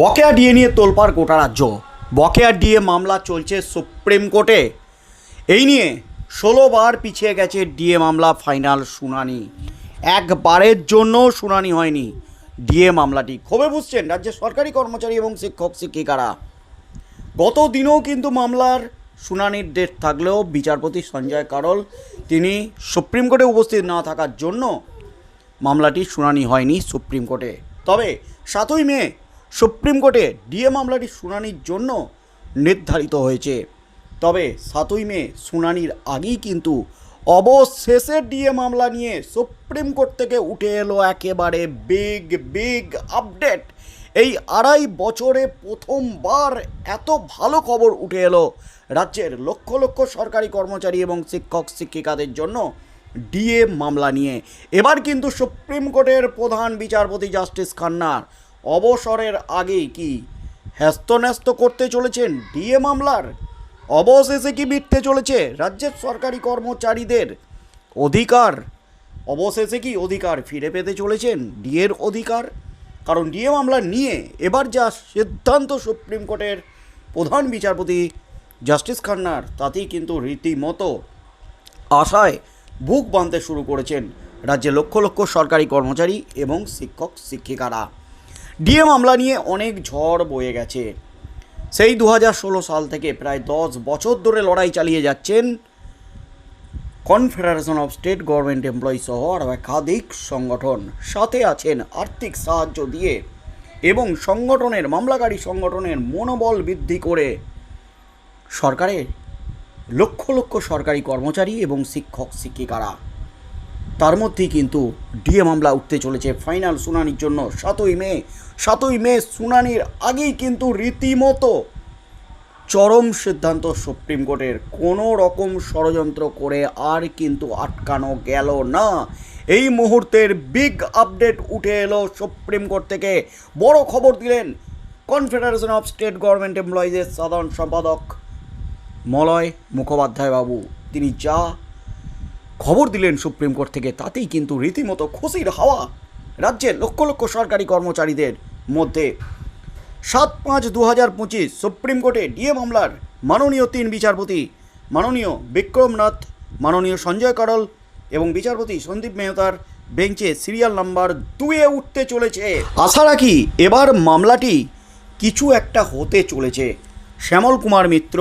বকেয়া ডিএ নিয়ে তোলপাড় গোটা রাজ্য। বকেয়া ডিএ মামলা চলছে সুপ্রিম কোর্টে। এই নিয়ে ষোলো বার পিছিয়ে গেছে ডিএ মামলা ফাইনাল শুনানি। একবারের জন্য শুনানি হয়নি ডিএ মামলাটি। ক্ষোভে বুঝছেন রাজ্যের সরকারি কর্মচারী এবং শিক্ষক, শিক্ষিকারা। গত দিনেও কিন্তু মামলার শুনানির ডেট থাকলেও বিচারপতি সঞ্জয় কারল, তিনি সুপ্রিম কোর্টে উপস্থিত না থাকার জন্য মামলাটি শুনানি হয়নি সুপ্রিম কোর্টে। তবে সাতই মে সুপ্রিম কোর্টে ডিএ মামলাটি শুনানির জন্য নির্ধারিত হয়েছে। তবে সাতই মে শুনানির আগেই কিন্তু অবশেষে ডিএ মামলা নিয়ে সুপ্রিম কোর্ট থেকে উঠে এলো একেবারে বিগ বিগ আপডেট। এই আড়াই বছরে প্রথমবার এত ভালো খবর উঠে এলো রাজ্যের লক্ষ লক্ষ সরকারি কর্মচারী এবং শিক্ষক, শিক্ষিকাদের জন্য ডিএ মামলা নিয়ে। এবার কিন্তু সুপ্রিম কোর্টের প্রধান বিচারপতি জাস্টিস খান্নার অবসরের আগে কি হ্যস্তন্যস্ত করতে চলেছেন ডিএ মামলার? অবশেষে কি মিটতে চলেছে রাজ্যের সরকারি কর্মচারীদের অধিকার? অবশেষে কি অধিকার ফিরে পেতে চলেছেন ডিএর অধিকার? কারণ ডিএ মামলা নিয়ে এবার যা সিদ্ধান্ত সুপ্রিম কোর্টের প্রধান বিচারপতি জাস্টিস খান্নার, তাতেই কিন্তু রীতিমতো আশায় বুক বাঁধতে শুরু করেছেন রাজ্যে লক্ষ লক্ষ সরকারি কর্মচারী এবং শিক্ষক, শিক্ষিকারা। ডিএ মামলা নিয়ে অনেক ঝড় বয়ে গেছে। সেই দু হাজার ষোলো সাল থেকে প্রায় দশ বছর ধরে লড়াই চালিয়ে যাচ্ছেন confederation of state government employee সহ আরও একাধিক সংগঠন। সাথে আছেন আর্থিক সাহায্য দিয়ে এবং সংগঠনের, মামলাকারী সংগঠনের মনোবল বৃদ্ধি করে। সরকারের লক্ষ লক্ষ সরকারি কর্মচারী এবং শিক্ষক, শিক্ষিকারা। তার মধ্যেই কিন্তু ডিএ মামলা উঠতে চলেছে। ফাইনাল শুনানির জন্য সাতই মে সাতই মে শুনানির আগেই কিন্তু রীতিমতো চরম সিদ্ধান্ত সুপ্রিম কোর্টের। কোনো রকম ষড়যন্ত্র করে আর কিন্তু আটকানো গেল না। এই মুহূর্তের বিগ আপডেট উঠে এলো সুপ্রিম কোর্ট থেকে। বড় খবর দিলেন কনফেডারেশন অফ স্টেট গভর্নমেন্ট এমপ্লয়িজের সাধারণ সম্পাদক মলয় মুখোপাধ্যায় বাবু তিনি যা খবর দিলেন সুপ্রিম কোর্ট থেকে, তাতেই কিন্তু রীতিমতো খুশির হাওয়া রাজ্যের লক্ষ লক্ষ সরকারি কর্মচারীদের মধ্যে। সাত পাঁচ দু হাজার পঁচিশ সুপ্রিম কোর্টে ডিএ মামলার মাননীয় তিন বিচারপতি, মাননীয় বিক্রমনাথ, মাননীয় সঞ্জয় করল এবং বিচারপতি সন্দীপ মেহতার বেঞ্চে সিরিয়াল নাম্বার দুয়ে উঠতে চলেছে। আশা রাখি এবার মামলাটি কিছু একটা হতে চলেছে। Shyamal Kumar Mitra,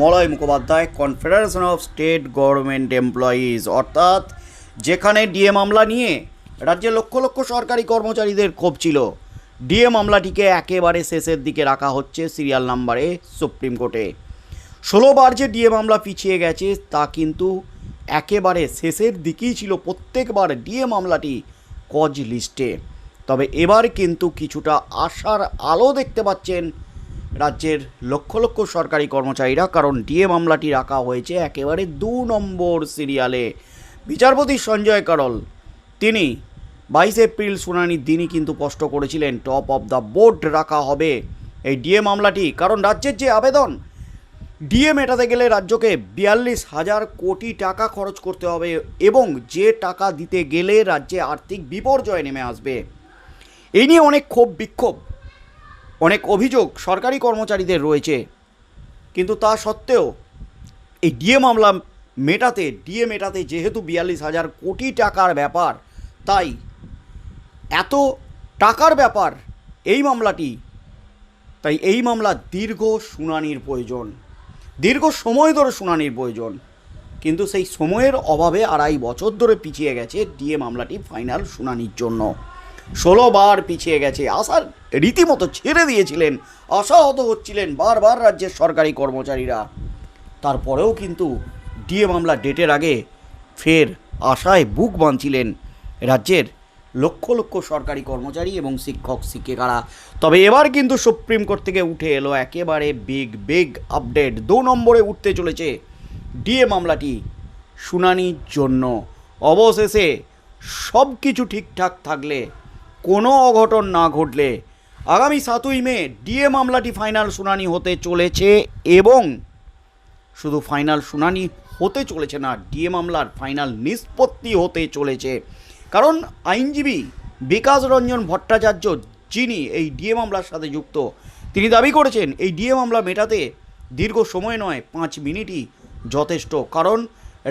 Malay Mukhopadhyay confederation of state government employees অর্থাৎ যেখানে ডিএ মামলা নিয়ে রাজ্যের লক্ষ লক্ষ সরকারি কর্মচারীদের ক্ষোভ ছিল। ডিএ মামলাটিকে একেবারে শেষের দিকে রাখা হচ্ছে সিরিয়াল নাম্বারে সুপ্রিম কোর্টে। ষোলোবার যে ডিএ মামলা পিছিয়ে গেছে, তা কিন্তু একেবারে শেষের দিকেই ছিল প্রত্যেকবার ডিএ মামলাটি কজ লিস্টে। তবে এবার কিন্তু কিছুটা আশার আলো দেখতে পাচ্ছেন রাজ্যের লক্ষ লক্ষ সরকারি কর্মচারীরা, কারণ ডিএ মামলাটি রাখা হয়েছে একেবারে দু নম্বর সিরিয়ালে। বিচারপতি সঞ্জয় করল, তিনি বাইশ এপ্রিল শুনানির দিনই কিন্তু স্পষ্ট করেছিলেন, টপ অফ দ্য বোর্ড রাখা হবে এই ডিএ মামলাটি, কারণ রাজ্যের যে আবেদন, ডিএ মেটাতে গেলে রাজ্যকে বিয়াল্লিশ হাজার কোটি টাকা খরচ করতে হবে এবং যে টাকা দিতে গেলে রাজ্যে আর্থিক বিপর্যয় নেমে আসবে। এই নিয়ে অনেক ক্ষোভ বিক্ষোভ অনেক অভিযোগ সরকারি কর্মচারীদের রয়েছে। কিন্তু তা সত্ত্বেও এই ডিএ মামলা মেটাতে, ডিএ মেটাতে যেহেতু বিয়াল্লিশ হাজার কোটি টাকার ব্যাপার, তাই এত টাকার ব্যাপার এই মামলাটি, তাই এই মামলা দীর্ঘ শুনানির প্রয়োজন। দীর্ঘ সময় ধরে শুনানির প্রয়োজন। কিন্তু সেই সময়ের অভাবে আড়াই বছর ধরে পিছিয়ে গেছে ডিএ মামলাটি ফাইনাল শুনানির জন্য। ষোলো বার পিছিয়ে গেছে। আশার রীতিমতো ছেড়ে দিয়েছিলেন, আশাহত হচ্ছিলেন বারবার রাজ্যের সরকারি কর্মচারীরা। তারপরেও কিন্তু ডিএ মামলা ডেটের আগে ফের আশায় বুক বাঁধছিলেন রাজ্যের লক্ষ লক্ষ সরকারি কর্মচারী এবং শিক্ষক, শিক্ষিকারা। তবে এবার কিন্তু সুপ্রিম কোর্ট থেকে উঠে এলো একেবারে বিগ বিগ আপডেট। দু নম্বরে উঠতে চলেছে ডিএ মামলাটি শুনানির জন্য। অবশেষে সব কিছু ঠিকঠাক থাকলে কোনো অঘটন না ঘটলে আগামী সাতই মে ডিএ মামলাটি ফাইনাল শুনানি হতে চলেছে এবং শুধু ফাইনাল শুনানি হতে চলেছে না, ডিএ মামলার ফাইনাল নিষ্পত্তি হতে চলেছে। কারণ আইনজীবী বিকাশ রঞ্জন ভট্টাচার্য যিনি এই ডিএ মামলার সাথে যুক্ত, তিনি দাবি করেছেন এই ডিএ মামলা মেটাতে দীর্ঘ সময় নয়, পাঁচ মিনিটই যথেষ্ট। কারণ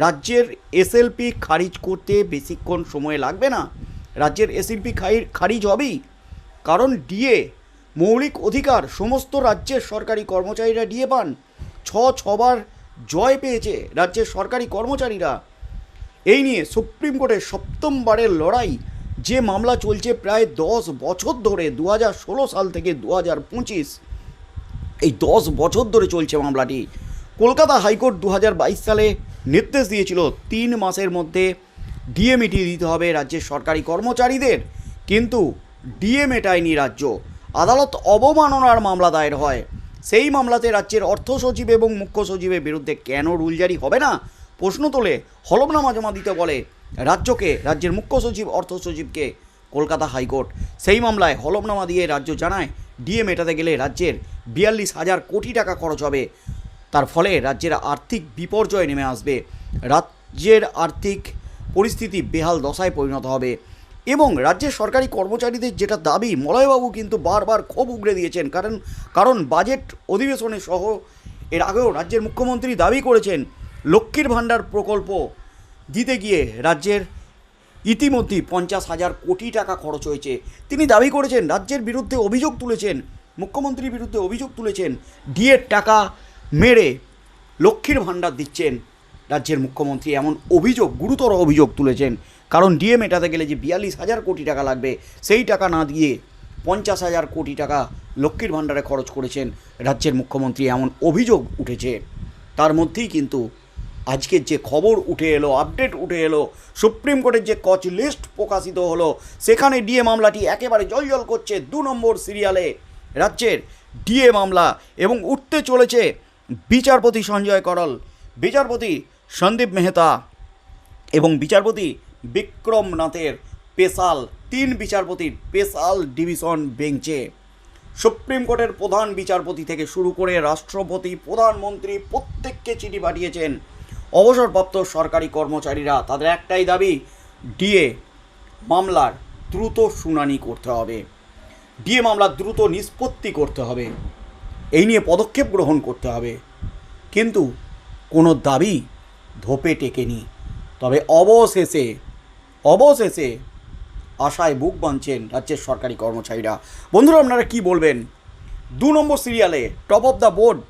রাজ্যের এসএলপি খারিজ করতে বেশিক্ষণ সময় লাগবে না। রাজ্যের এসএলপি খারিজ হবেই। কারণ ডিএ, মৌলিক অধিকার সমস্ত রাজ্যের সরকারি কর্মচারীরা ডিএ পান। ছ, ছবার জয় পেয়েছে রাজ্যের সরকারি কর্মচারীরা। এই নিয়ে সুপ্রিম কোর্টের সপ্তমবারের লড়াই। যে মামলা চলছে প্রায় দশ বছর ধরে দু সাল থেকে দু হাজার পঁচিশ। এই দশ বছর ধরে চলছে মামলাটি। কলকাতা হাইকোর্ট দু হাজার বাইশ সালে নির্দেশ দিয়েছিল তিন মাসের মধ্যে ডিএ মিটিয়ে দিতে হবে রাজ্যের সরকারি কর্মচারীদের। কিন্তু ডিএ মেটায়নি রাজ্য। আদালত অবমাননার মামলা দায়ের হয়। সেই মামলাতে রাজ্যের অর্থ সচিব এবং মুখ্য সচিবের বিরুদ্ধে কেন রুল জারি হবে না? প্রশ্ন তোলে হলফনামা জমা দিতে বলে রাজ্যকে, রাজ্যের মুখ্য সচিব, অর্থ সচিবকে কলকাতা হাইকোর্ট। সেই মামলায় হলফনামা দিয়ে রাজ্য জানায় ডিএ মেটাতে গেলে রাজ্যের বিয়াল্লিশ হাজার কোটি টাকা খরচ হবে। তার ফলে রাজ্যের আর্থিক বিপর্যয় নেমে আসবে। রাজ্যের আর্থিক পরিস্থিতি বেহাল দশায় পরিণত হবে। এবং রাজ্যের সরকারি কর্মচারীদের যেটা দাবি, মলয়বাবু কিন্তু বারবার ক্ষোভ উগড়ে দিয়েছেন। কারণ কারণ বাজেট অধিবেশনে সহ, এর আগেও রাজ্যের মুখ্যমন্ত্রী দাবি করেছেন, লক্ষ্মীর ভাণ্ডার প্রকল্প দিতে গিয়ে রাজ্যের ইতিমধ্যেই পঞ্চাশ হাজার কোটি টাকা খরচ হয়েছে। তিনি দাবি করেছেন, রাজ্যের বিরুদ্ধে অভিযোগ তুলেছেন, মুখ্যমন্ত্রীর বিরুদ্ধে অভিযোগ তুলেছেন ডিএর টাকা মেরে লক্ষ্মীর ভাণ্ডার দিচ্ছেন। রাজ্যের মুখ্যমন্ত্রী এমন অভিযোগ, গুরুতর অভিযোগ তুলেছেন। কারণ ডিএ মেটাতে গেলে যে বিয়াল্লিশ হাজার কোটি টাকা লাগবে, সেই টাকা না দিয়ে পঞ্চাশ হাজার কোটি টাকা লক্ষ্মীর ভাণ্ডারে খরচ করেছেন রাজ্যের মুখ্যমন্ত্রী এমন অভিযোগ উঠেছে। তার মধ্যেই কিন্তু আজকের যে খবর উঠে এলো, আপডেট উঠে এলো, সুপ্রিম কোর্টের যে কচ লিস্ট প্রকাশিত হলো, সেখানে ডিএ মামলাটি একেবারে জলজল করছে দু নম্বর সিরিয়ালে। রাজ্যের ডিএ মামলা এবং উঠতে চলেছে বিচারপতি সঞ্জয় করল। বিচারপতি সন্দীপ মেহতা এবং বিচারপতি বিক্রম নাথের স্পেশাল তিন বিচারপতির স্পেশাল ডিভিশন বেঞ্চে। সুপ্রিম কোর্টের প্রধান বিচারপতি থেকে শুরু করে রাষ্ট্রপতি, প্রধানমন্ত্রী প্রত্যেককে চিঠি পাঠিয়েছেন। অবসরপ্রাপ্ত সরকারি কর্মচারীরা তাদের একটাই দাবি, ডিএ মামলার দ্রুত শুনানি করতে হবে। ডিএ মামলার দ্রুত নিষ্পত্তি করতে হবে। এই নিয়ে পদক্ষেপ গ্রহণ করতে হবে। কিন্তু কোনো দাবি ধোপে টেকেনি। তবে অবশেষে অবশেষে আশায় বুক বাঁধছেন রাজ্যের সরকারি কর্মচারীরা। বন্ধুরা, আপনারা কি বলবেন? দু নম্বর সিরিয়ালে টপ অফ দ্য বোর্ড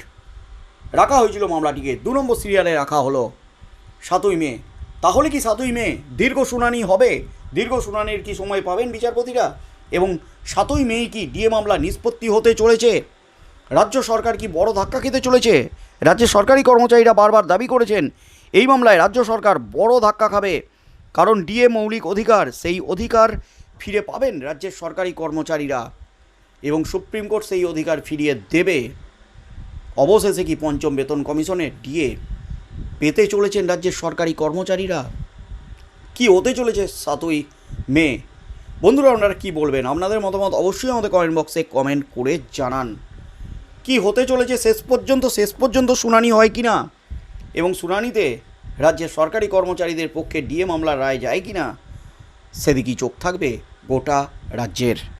রাখা হয়েছিল মামলাটিকে। দু নম্বর সিরিয়ালে রাখা হলো সাতই মে। তাহলে কি সাতই মে দীর্ঘ শুনানি হবে? দীর্ঘ শুনানির কি সময় পাবেন বিচারপতিরা? এবং সাতই মেই কি ডিএ মামলা নিষ্পত্তি হতে চলেছে? রাজ্য সরকার কি বড় ধাক্কা খেতে চলেছে? রাজ্যের সরকারি কর্মচারীরা বারবার দাবি করেছেন, এই মামলায় রাজ্য সরকার বড় ধাক্কা খাবে। কারণ ডিএ মৌলিক অধিকার, সেই অধিকার ফিরে পাবেন রাজ্যের সরকারি কর্মচারীরা। এবং সুপ্রিম কোর্ট সেই অধিকার ফিরিয়ে দেবে। অবশেষে কি পঞ্চম বেতন কমিশনের ডিএ পেতে চলেছেন রাজ্যের সরকারি কর্মচারীরা? কি হতে চলেছে সাতই মে? বন্ধুরা, আপনারা কি বলবেন? আপনাদের মতামত অবশ্যই আমাদের কমেন্ট বক্সে কমেন্ট করে জানান। কি হতে চলেছে শেষ পর্যন্ত? শেষ পর্যন্ত শুনানি হয় কি না? এবং শুনানিতে রাজ্যের সরকারি কর্মচারীদের পক্ষে ডিএ মামলার রায় যায় কি না? সেদিকেই চোখ থাকবে গোটা রাজ্যের।